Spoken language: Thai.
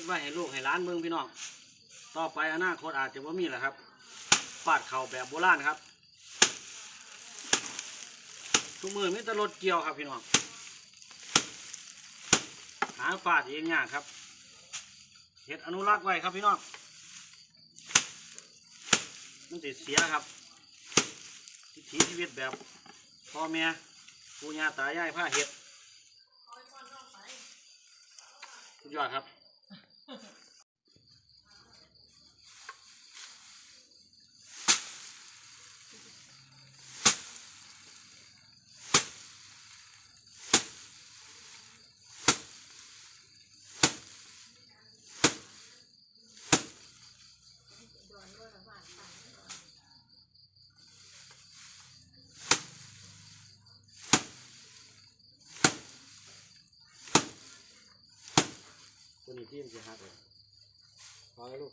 ดไว้ให้ลูกให้หล้านเมืองพี่น้อง ต่อไปอนาคตอาจจะว่ามีแหละครับปาดเข่าแบบโบราณครับ ทุกมือไมีแต่รถเกี่ยวครับพี่น้อง หาฟาดเองยากครับเห็ดอนุรักษ์ไว้ครับพี่น้อง มันติดเสียครับวิถีชีวิตแบบพ่อแม่ปู่ย่าตายายผ้าเห็ดสุดยอดครับ ตัวนี้ที่มันจะหักเลยพอแล้วลูก